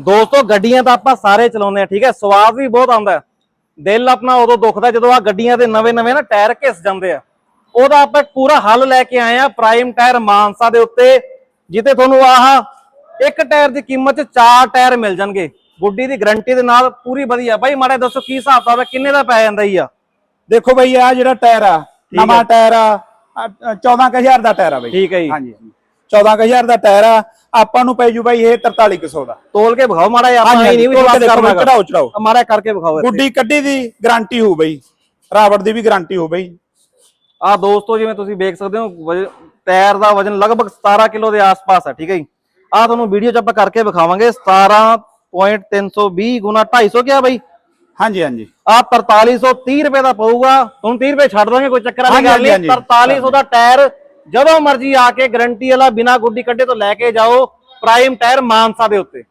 ਦੋਸਤੋ ਗੱਡੀਆਂ ਤਾਂ ਆਪਾਂ ਸਾਰੇ ਚਲਾਉਂਦੇ ਆ ਠੀਕ ਹੈ? ਸਵਾਦ ਵੀ ਬਹੁਤ ਆਉਂਦਾ ਹੈ। ਦਿਲ ਆਪਣਾ ਉਦੋਂ ਦੁਖਦਾ ਜਦੋਂ ਆ ਗੱਡੀਆਂ ਦੇ ਨਵੇਂ ਨਵੇਂ ਨਾ ਟਾਇਰ ਘਿਸ ਜਾਂਦੇ ਆ। ਉਹਦਾ ਆਪਾਂ ਪੂਰਾ ਹੱਲ ਲੈ ਕੇ ਆਏ ਆ ਪ੍ਰਾਈਮ ਟਾਇਰ ਮਾਨਸਾ ਦੇ ਉੱਤੇ ਜਿੱਤੇ ਤੁਹਾਨੂੰ ਆਹ ਇੱਕ ਟਾਇਰ ਦੀ ਕੀਮਤ 'ਚ ਚਾਰ ਟਾਇਰ ਮਿਲ ਜਾਣਗੇ। ਗੁੱਡੀ ਦੀ ਗਾਰੰਟੀ ਦੇ ਨਾਲ ਪੂਰੀ ਵਧੀਆ। ਬਾਈ ਮਾੜਾ ਦੱਸੋ ਕੀ ਹਿਸਾਬ ਹੈ? ਕਿੰਨੇ ਦਾ ਪੈ ਜਾਂਦਾ ਹੀ ਆ? ਦੇਖੋ ਬਈ ਆ ਜਿਹੜਾ ਟਾਇਰ ਆ। ਨਵਾਂ ਟਾਇਰ ਆ, 14000 ਦਾ ਟਾਇਰ ਆ ਬਈ। ਠੀਕ ਹੈ ਜੀ। ਹਾਂਜੀ। 14000 ਦਾ ਟਾਇਰ ਆ ਆਪਾਂ ਨੂੰ ਪੈ ਜੂ ਬਾਈ ਇਹ 4300 ਦਾ। ਤੋਲ ਕੇ ਵਿਖਾਓ ਮਾੜਾ ਜਿਹਾ ਆਪਾਂ ਨਹੀਂ ਦੇਖੋ, ਕਰਨਾ ਚੜਾਓ, ਚੜਾਓ। ਮਾੜਾ ਕਰਕੇ ਵਿਖਾਓ। ਗੁੱਡੀ ਕੱਢੀ ਦੀ ਗਾਰੰਟੀ ਹੋ ਬਈ। ਰਾਵੜ ਦੀ ਵੀ ਗਾਰੰਟੀ ਹੋ ਬਈ। ਆ ਦੋਸਤੋ ਜਿਵੇਂ ਤੁਸੀਂ ਵੇਖ ਸਕਦੇ ਹੋ ਟਾਇਰ ਦਾ ਵਜਨ ਲਗਭਗ 17 ਕਿਲੋ ਦੇ ਆਸ-ਪਾਸ ਹੈ ਠੀਕ ਹੈ ਜੀ? ਆ ਤੁਹਾਨੂੰ ਵੀਡੀਓ 'ਚ ਆਪਾਂ ਕਰਕੇ ਵਿਖਾਵਾਂਗੇ 17.320 ਗੁਣਾ 250 ਕਿਹਾ ਬਈ? ਹਾਂਜੀ ਹਾਂਜੀ। ਆ 4330 ਰੁਪਏ ਦਾ ਪਊਗਾ। ਤੁਹਾਨੂੰ 30 ਰੁਪਏ ਛੱਡ ਦਾਂਗੇ ਕੋਈ ਚੱਕਰ ਵਾਲੀ ਗੱਲ ਨਹੀਂ। ਹਾਂਜੀ, ਹਾਂਜੀ। 4300 ਦਾ ਟਾਇਰ ਜਦੋਂ ਮਰਜ਼ੀ ਆ ਕੇ ਗਰੰਟੀ ਵਾਲਾ ਬਿਨਾ ਗੁੱਡੀ ਕੱਢੇ ਤੋਂ ਲੈ ਕੇ ਜਾਓ ਪ੍ਰਾਈਮ ਟਾਇਰ ਮਾਨਸਾ ਦੇ ਉੱਤੇ।